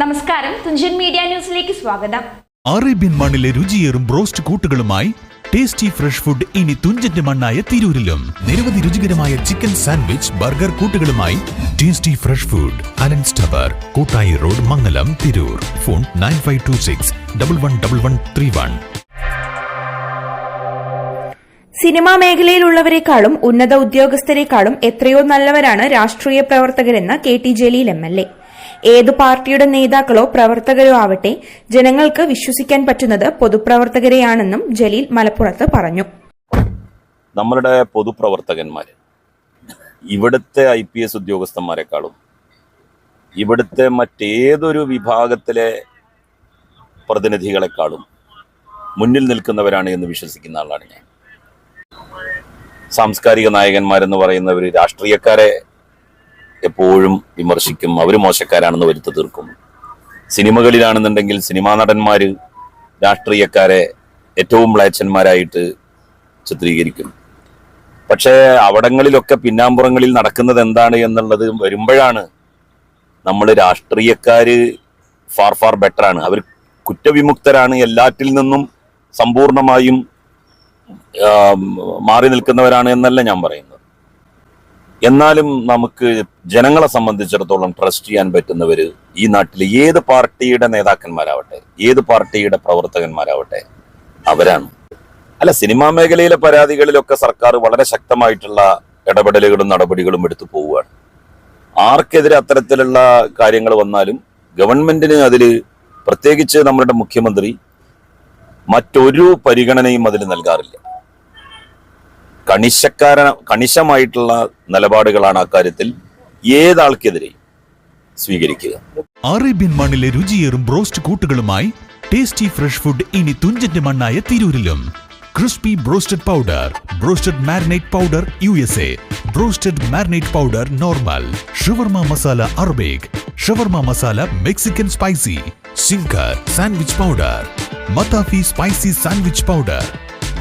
നമസ്കാരം. തുഞ്ചൻ മീഡിയ ന്യൂസിലേക്ക് സ്വാഗതം. അറേബ്യൻ മണ്ണിലെ രുചിയേറും ബ്രോസ്റ്റ് കൂട്ടുകളുമായി ടേസ്റ്റി ഫ്രഷ് ഫുഡ് ഇനി തുഞ്ചന്റെ മണ്ണായ തിരൂരിലും. നിരവധി രുചികരമായ chicken sandwich burger കൂട്ടുകളുമായി tasty fresh food. Alan tower Koottayi road Mangalam Tirur. Phone nine five two six double one double one three one. Cinema മേഖലയിലുള്ളവരെക്കാളും ഉന്നത ഉദ്യോഗസ്ഥരെക്കാളും എത്രയോ നല്ലവരാണ് രാഷ്ട്രീയ പ്രവർത്തകരെന്ന് K T Jaleel M L A. ഏതു പാർട്ടിയുടെ നേതാക്കളോ പ്രവർത്തകരോ ആവട്ടെ ജനങ്ങൾക്ക് വിശ്വസിക്കാൻ പറ്റുന്നത് പൊതുപ്രവർത്തകരെയാണെന്നും ജലീൽ മലപ്പുറത്ത് പറഞ്ഞു. നമ്മളുടെ പൊതുപ്രവർത്തകന്മാർ ഇവിടുത്തെ ഐ പി എസ് ഉദ്യോഗസ്ഥന്മാരെക്കാളും ഇവിടുത്തെ മറ്റേതൊരു വിഭാഗത്തിലെ പ്രതിനിധികളെക്കാളും മുന്നിൽ നിൽക്കുന്നവരാണ് എന്ന് വിശ്വസിക്കുന്ന ആളാണ് ഞാൻ. സാംസ്കാരിക നായകന്മാരെന്ന് പറയുന്നവർ രാഷ്ട്രീയക്കാരെ എപ്പോഴും വിമർശിക്കും. അവർ മോശക്കാരാണെന്ന് വരുത്തി തീർക്കും. സിനിമകളിലാണെന്നുണ്ടെങ്കിൽ സിനിമാ നടന്മാർ രാഷ്ട്രീയക്കാരെ ഏറ്റവും മ്ലേച്ഛന്മാരായിട്ട് ചിത്രീകരിക്കും. പക്ഷേ അവിടങ്ങളിലൊക്കെ പിന്നാമ്പുറങ്ങളിൽ നടക്കുന്നത് എന്താണ് എന്നുള്ളത് വരുമ്പോഴാണ് നമ്മൾ രാഷ്ട്രീയക്കാർ ഫാർ ഫാർ ബെറ്ററാണ്. അവർ കുറ്റവിമുക്തരാണ് എല്ലാറ്റിൽ നിന്നും സമ്പൂർണമായും മാറി നിൽക്കുന്നവരാണ് എന്നല്ല ഞാൻ പറയുന്നത്. എന്നാലും നമുക്ക് ജനങ്ങളെ സംബന്ധിച്ചിടത്തോളം ട്രസ്റ്റ് ചെയ്യാൻ പറ്റുന്നവർ ഈ നാട്ടിലെ ഏത് പാർട്ടിയുടെ നേതാക്കന്മാരാവട്ടെ ഏത് പാർട്ടിയുടെ പ്രവർത്തകന്മാരാവട്ടെ അവരാണ്. അല്ല സിനിമാ മേഖലയിലെ പരാതികളിലൊക്കെ സർക്കാർ വളരെ ശക്തമായിട്ടുള്ള ഇടപെടലുകളും നടപടികളും എടുത്തു പോവുകയാണ്. ആർക്കെതിരെ അത്തരത്തിലുള്ള കാര്യങ്ങൾ വന്നാലും ഗവൺമെന്റിന് അതിൽ പ്രത്യേകിച്ച് നമ്മുടെ മുഖ്യമന്ത്രി മറ്റൊരു പരിഗണനയും അതിൽ നൽകാറില്ല. കണിശക്കാര കണിശമായിട്ടുള്ള നിലപാടുകളാണ് അക്കാര്യത്തിൽ ഏതാൾക്കെതിരെ സ്വീകരിക്കുക. അറേബ്യൻ മണ്ണിലെ രുചിയേറും ബ്രോസ്റ്റ് കൂട്ടുകളുമായി ടേസ്റ്റി ഫ്രഷ് ഫുഡ് ഇനി തുഞ്ചന്റെ മണ്ണായ തിരൂരിലും. Crispy broasted powder broasted marinate powder U S A broasted marinate powder normal shawarma masala Arabic shawarma masala Mexican spicy zinger sandwich powder മത്താഫി spicy sandwich powder